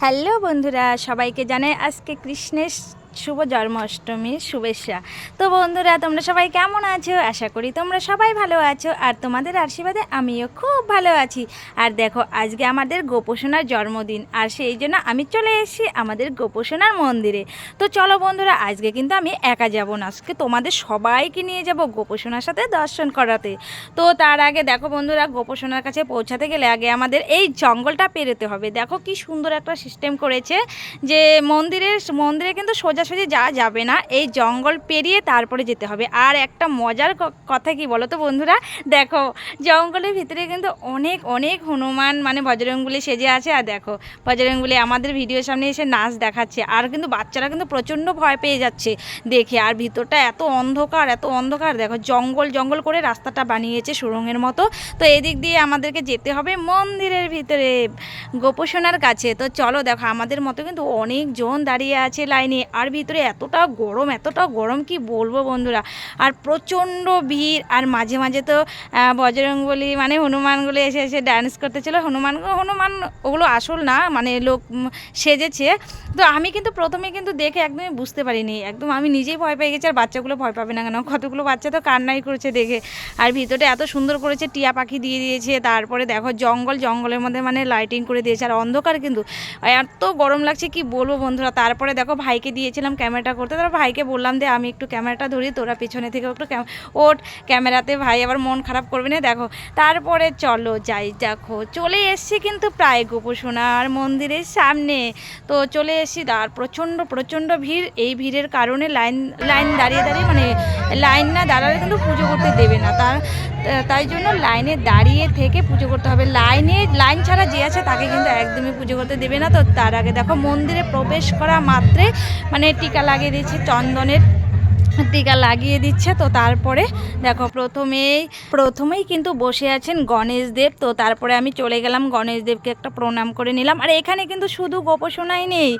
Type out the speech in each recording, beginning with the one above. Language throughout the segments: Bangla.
হ্যালো বন্ধুরা সবাইকে জানাই আজকে কৃষ্ণের শুভ জন্মাষ্টমীর শুভেচ্ছা। তো বন্ধুরা, তোমরা সবাই কেমন আছো? আশা করি তোমরা সবাই ভালো আছো আর তোমাদের আশীর্বাদে আমিও খুব ভালো আছি। আর দেখো, আজকে আমাদের গোপোষণার জন্মদিন আর সেই জন্য আমি চলে এসেছি আমাদের গোপোষণার মন্দিরে। তো চলো বন্ধুরা, আজকে কিন্তু আমি একা যাব না। আজকে তোমাদের সবাইকে নিয়ে যাব গোপোষণার সাথে দর্শন করাতে। তো তার আগে দেখো বন্ধুরা গোপোষণার কাছে পৌঁছাতে গেলে আগে আমাদের এই জঙ্গলটা পেরোতে হবে। দেখো কি সুন্দর একটা সিস্টেম করেছে যে মন্দিরের, মন্দিরে কিন্তু সোজাসুজি যাওয়া যাবে না, এই জঙ্গল পেরিয়ে তারপরে যেতে হবে। আর একটা মজার কথা কি বলো তো বন্ধুরা? দেখো, জঙ্গলের ভিতরে কিন্তু অনেক অনেক হনুমান মানে বজরঙ্গুলি সেজে আছে। আর দেখো বজরঙ্গুলি আমাদের ভিডিওর সামনে এসে নাচ দেখাচ্ছে। আর কিন্তু বাচ্চারা কিন্তু প্রচণ্ড ভয় পেয়ে যাচ্ছে দেখে। আর ভিতরটা এত অন্ধকার এত অন্ধকার। দেখো, জঙ্গল জঙ্গল করে রাস্তাটা বানিয়েছে সুরঙ্গের মতো। তো এদিক দিয়ে আমাদেরকে যেতে হবে মন্দিরের ভিতরে গোপোষণার কাছে। তো চলো দেখো, আমাদের মতো কিন্তু অনেকজন দাঁড়িয়ে আছে লাইনে। আর ভিতরে এতটা গরম এতটা গরম কি বলব বন্ধুরা? আর প্রচণ্ড ভিড়, আর মাঝে মাঝে তো বজরংবলী মানে হনুমানগুলো এসে এসে ডান্স করতেছিল হনুমান হনুমান ওগুলো আসল না মানে লোক সেজেছে। তো আমি কিন্তু প্রথমে কিন্তু দেখে একদমই বুঝতে পারিনি। একদম আমি নিজেই ভয় পেয়ে গেছি, আর বাচ্চাগুলো ভয় পাবে না কেন? কতগুলো বাচ্চা তো কান্নাই করেছে দেখে। আর ভিতরে এত সুন্দর করেছে, টিয়া পাখি দিয়ে দিয়েছে। তারপরে দেখো জঙ্গল, জঙ্গলের মধ্যে মানে লাইটিং করে দিয়েছে। আর অন্ধকার কিন্তু, এত গরম লাগছে কি বলব বন্ধুরা? তারপরে দেখো ভাইকে দিয়েছিলাম ক্যামেরাটা করতে, তারপর ভাইকে বললাম যে, আমি একটু ক্যামেরাটা ধরি, তোরা পিছনে থেকে একটু ওঠ, ক্যামেরাতে ভাই আবার মন খারাপ করবে না, দেখো। তারপরে চলো যাই, দেখো, চলে এসছি কিন্তু প্রায় গোপোষণার মন্দিরের সামনে। তো চলে এসছি আর প্রচণ্ড প্রচণ্ড ভিড়। এই ভিড়ের কারণে লাইন লাইন দাঁড়িয়ে দাঁড়িয়ে মানে লাইন না দাঁড়ালে কিন্তু পুজো করতে দেবে না। তার তাই জন্য লাইনে দাঁড়িয়ে থেকে পুজো করতে হবে। লাইনে, লাইন ছাড়া যে আছে তাকে কিন্তু একদমই পুজো করতে দেবে না। তো তার আগে দেখো মন্দিরে প্রবেশ করা মাত্রে মানে টিকা লাগিয়ে দিয়েছে চন্দনের টিকা লাগিয়ে দিচ্ছে। তো তারপরে দেখো প্রথমেই প্রথমেই কিন্তু বসে আছেন গণেশ দেব। তো তারপরে আমি চলে গেলাম গণেশ দেবকে একটা প্রণাম করে নিলাম। আর এখানে কিন্তু শুধু গোপোষণাই নেই।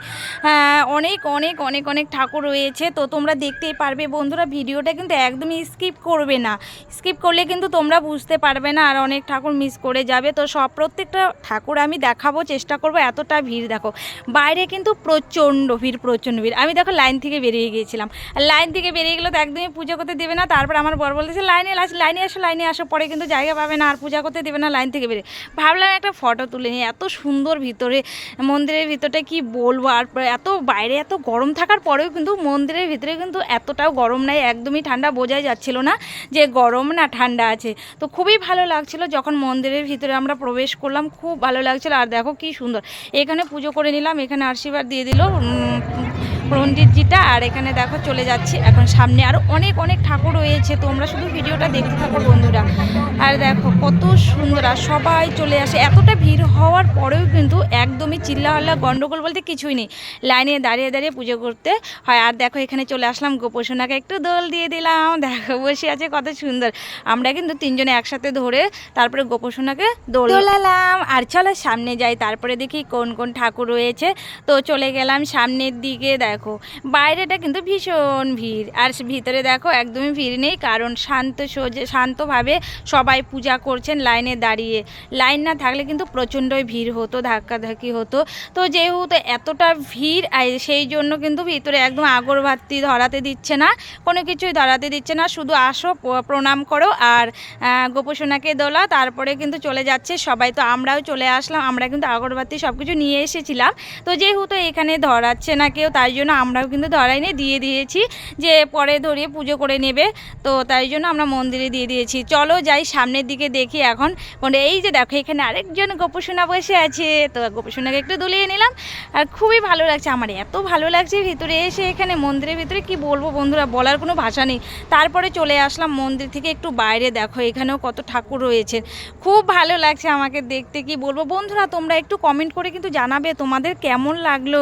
হ্যাঁ, অনেক অনেক অনেক অনেক ঠাকুর রয়েছে। তো তোমরা দেখতেই পারবে বন্ধুরা ভিডিওটা কিন্তু একদমই স্কিপ করবে না। স্কিপ করলে কিন্তু তোমরা বুঝতে পারবে না আর অনেক ঠাকুর মিস করে যাবে। তো সব প্রত্যেকটা ঠাকুর আমি দেখাবো চেষ্টা করব এতটা ভিড় দেখো। বাইরে কিন্তু প্রচণ্ড ভিড় প্রচণ্ড ভিড়। আমি দেখো লাইন থেকে বেরিয়ে গিয়েছিলাম। লাইন থেকে বেরিয়ে গেলে তো একদমই পুজো করতে দেবে না। তারপর আমার বর বলতেছে, লাইনে লাইনে আসো লাইনে আসো, পরে কিন্তু জায়গা পাবে না, আর পূজা করতে দেবে না, লাইন থেকে বেরিয়ে ভাবলাম একটা ফটো তুলে নিই। এত সুন্দর ভিতরে, মন্দিরের ভিতরটা কি বলব? আর এত বাইরে এত গরম থাকার পরেও কিন্তু মন্দিরের ভিতরে কিন্তু এতটাও গরম নাই, একদমই ঠান্ডা বোঝাই যাচ্ছিল না যে গরম না ঠান্ডা আছে। তো খুবই ভালো লাগছিল যখন মন্দিরের ভিতরে আমরা প্রবেশ করলাম, খুব ভালো লাগছিল। আর দেখো কি সুন্দর, এখানে পুজো করে নিলাম, এখানে আশীর্বাদ দিয়ে দিল পণ্ডিতজিটা আর এখানে দেখো চলে যাচ্ছি। এখন সামনে আরও অনেক অনেক ঠাকুর রয়েছে। তোমরা শুধু ভিডিওটা দেখতে থাকো বন্ধুরা। আর দেখো কত সুন্দর, আর সবাই চলে আসে। এতটা ভিড় হওয়ার পরেও কিন্তু একদমই চিল্লাহাল্লা, গন্ডগোল বলতে কিছুই নেই। লাইনে দাঁড়িয়ে দাঁড়িয়ে পুজো করতে হয়। আর দেখো এখানে চলে আসলাম। গোপোষণাকে একটু দোল দিয়ে দিলাম। দেখো বসে আছে কত সুন্দর। আমরা কিন্তু তিনজনে একসাথে ধরে তারপরে গোপোষণাকে দোল দোলালাম। আর চলো সামনে যাই। তারপরে দেখি কোন কোন ঠাকুর রয়েছে। তো চলে গেলাম সামনের দিকে। দেখো বাইরেটা কিন্তু ভীষণ ভিড়। আর ভিতরে দেখো, একদমই ভিড় নেই, কারণ শান্ত সোজে, শান্তভাবে সবাই পূজা করছেন লাইনে দাঁড়িয়ে। লাইন না থাকলে কিন্তু প্রচণ্ডই ভিড় হতো, ধাক্কাধাক্কি হতো। তো যেহেতু এতটা ভিড় সেই জন্য কিন্তু ভিতরে একদম আগরবাতি ধরাতে দিচ্ছে না, কোনো কিছুই ধরাতে দিচ্ছে না। শুধু আসো প্রণাম করো আর গোপোষণাকে দোলা, তারপরে কিন্তু চলে যাচ্ছে সবাই। তো আমরাও চলে আসলাম, আমরা কিন্তু আগরবাতি সব কিছু নিয়ে এসেছিলাম। তো যেহেতু এখানে ধরাচ্ছে না কেউ, তাই জন্য আমরাও কিন্তু ধরাই ধরাইনি দিয়ে দিয়েছি যে পরে ধরিয়ে পুজো করে নেবে। তো তাই জন্য আমরা মন্দিরে দিয়ে দিয়েছি। চলো যাই সামনের দিকে দেখি এখন। এই যে দেখো, এখানে আরেকজন গোপোষণা বসে আছে। তো গোপোষণাকে একটু দুলিয়ে নিলাম। আর খুবই ভালো লাগছে, আমার এত ভালো লাগছে ভিতরে এসে এখানে মন্দিরের ভিতরে, কি বলব বন্ধুরা, বলার কোনো ভাষা নেই। তারপরে চলে আসলাম মন্দির থেকে একটু বাইরে। দেখো, এখানেও কত ঠাকুর রয়েছে। খুব ভালো লাগছে আমাকে দেখতে, কি বলব? বন্ধুরা, তোমরা একটু কমেন্ট করে কিন্তু জানাবে তোমাদের কেমন লাগল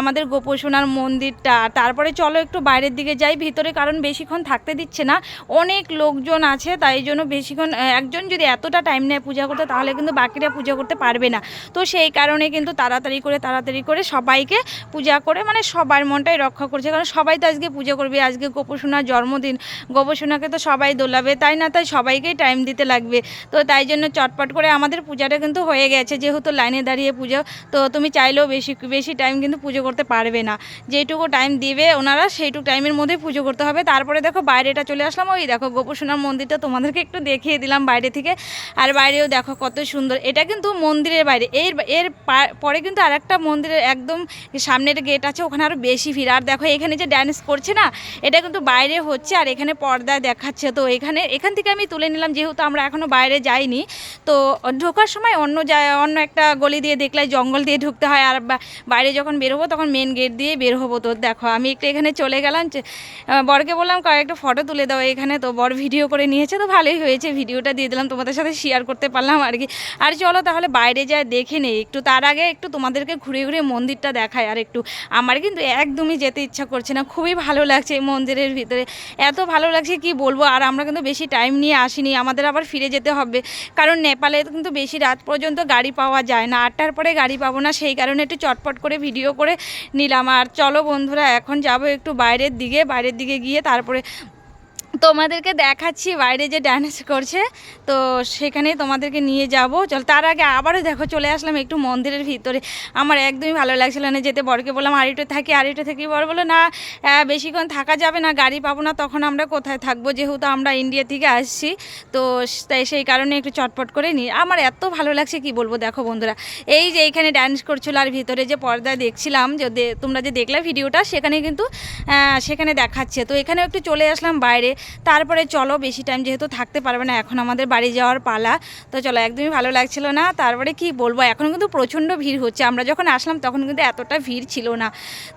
আমাদের গোপোষণার মন্দিরটা। তারপরে চলো একটু বাইরের দিকে যাই, ভিতরে কারণ বেশিক্ষণ থাকতে দিচ্ছে না। অনেক লোকজন আছে, তাই জন্য বেশিক্ষণ একজন যদি এতটা টাইম নেয় পূজা করতে, তাহলে কিন্তু বাকিরা পূজা করতে পারবে না। তো সেই কারণে কিন্তু তাড়াতাড়ি করে তাড়াতাড়ি করে সবাইকে পূজা করে মানে সবার মনটাই রক্ষা করছে। কারণ সবাই তো আজকে পূজা করবে, আজকে গোপসোনার জন্মদিন। গোপসোনাকে তো সবাই দোলাবে, তাই না? তাই সবাইকেই টাইম দিতে লাগবে। তো তাই জন্য চটপট করে আমাদের পূজাটা কিন্তু হয়ে গেছে, যেহেতু লাইনে দাঁড়িয়ে পুজো, তো তুমি চাইলেও বেশি বেশি টাইম কিন্তু পুজো করতে পারবে না। যেটুকু টাইম দিবে ওনারা, সেইটুকু টাইমের মধ্যে পুজো করতে হবে। তারপরে দেখো বাইরেটা চলে আসলাম, ওই দেখো গোপসোনার মন্দিরটা তোমাদেরকে একটু দেখিয়ে দিলাম বাইরে থেকে। আর বাইরেও দেখো কত সুন্দর, এটা কিন্তু মন্দিরের বাইরে। এর এর পরে কিন্তু আর একটা মন্দিরের একদম সামনের গেট আছে, ওখানে আরও বেশি ভিড়। আর দেখো এখানে যে ড্যান্স করছে না, এটা কিন্তু বাইরে হচ্ছে, আর এখানে পর্দায় দেখাচ্ছে। তো এখানে, এখান থেকে আমি তুলে নিলাম, যেহেতু আমরা এখনও বাইরে যাইনি, তো ঢোকার সময় অন্য অন্য একটা গলি দিয়ে দেখলে জঙ্গল দিয়ে ঢুকতে হয়। আর বাইরে যখন বেরোবো তখন মেন গেট দিয়ে বের হব তো। দেখো, আমি একটু এখানে চলে গেলাম যে- বরকে বললাম কয়েকটা ফটো তুলে দাও এখানে। তো বর ভিডিও করে নিয়েছে, তো ভালোই হয়েছে। ভিডিওটা দিয়ে দিলাম, তোমাদের সাথে শেয়ার করতে পারলাম আর কি। আর চলো তাহলে বাইরে যায়, দেখে নেই। একটু তার আগে একটু তোমাদেরকে ঘুরে ঘুরে মন্দিরটা দেখায় আর একটু। আমার কিন্তু একদমই যেতে ইচ্ছা করছে না। খুবই ভালো লাগছে এই মন্দিরের ভিতরে। এত ভালো লাগছে কি বলব? আর আমরা কিন্তু বেশি টাইম নিয়ে আসিনি। আমাদের আবার ফিরে যেতে হবে। কারণ নেপালে কিন্তু বেশি রাত পর্যন্ত গাড়ি পাওয়া যায় না। আটটার পরে গাড়ি পাবো না। সেই কারণে একটু চটপট করে ভিডিও করে নিলাম। আর চলো বন্ধুরা এখন যাব একটু বাইরের দিকে বাইরের দিকে গিয়ে তারপরে তোমাদেরকে দেখাচ্ছি বাইরে যে ড্যান্স করছে। তো সেখানে তোমাদেরকে নিয়ে যাব। চল, তার আগে আবারও দেখো, চলে আসলাম একটু মন্দিরের ভিতরে। আমার একদমই ভালো লাগছিল না, যেতে বরকে বললাম আড়িটো থাকি আড়িটো থাকি। বর বলো না বেশিক্ষণ থাকা যাবে না, গাড়ি পাবো না, তখন আমরা কোথায় থাকব? যেহেতু আমরা ইন্ডিয়া থেকে আসছি, তো তাই সেই কারণে একটু চটপট করে নিই। আমার এত ভালো লাগছে, কি বলব, দেখো বন্ধুরা। এই যে এইখানে ড্যান্স করছিল, আর ভিতরে যে পর্দা দেখছিলাম, যে তোমরা যে দেখলে ভিডিওটা, সেখানে কিন্তু সেখানে দেখাচ্ছে। তো এখানে একটু চলে আসলাম বাইরে। তারপরে চলো, বেশি টাইম যেহেতু থাকতে পারবে না, এখন আমাদের বাড়ি যাওয়ার পালা। তো চলো, একদমই ভালো লাগছিল না। তারপরে কি বলব, এখন কিন্তু প্রচণ্ড ভিড় হচ্ছে। আমরা যখন আসলাম তখন কিন্তু এতটা ভিড় ছিল না।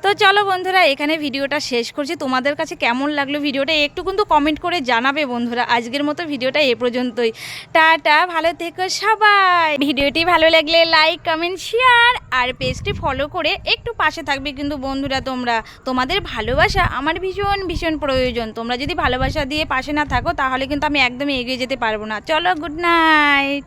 তো চলো বন্ধুরা, এখানে ভিডিওটা শেষ করছি। তোমাদের কাছে কেমন লাগল ভিডিওটা, একটু কিন্তু কমেন্ট করে জানাবে বন্ধুরা। আজকের মতো ভিডিওটা এ পর্যন্তই। টাটা, ভালো থেকো সবাই। ভিডিওটি ভালো লাগলে লাইক কমেন্ট শেয়ার আর পেজটি ফলো করে একটু পাশে থাকবে কিন্তু বন্ধুরা তোমরা। তোমাদের ভালোবাসা আমার ভীষণ ভীষণ প্রয়োজন। তোমরা যদি ভালোবাসা দিয়ে পাশে না থাকো, তাহলে কিন্তু আমি একদমই এগিয়ে যেতে পারব না। চলো গুড নাইট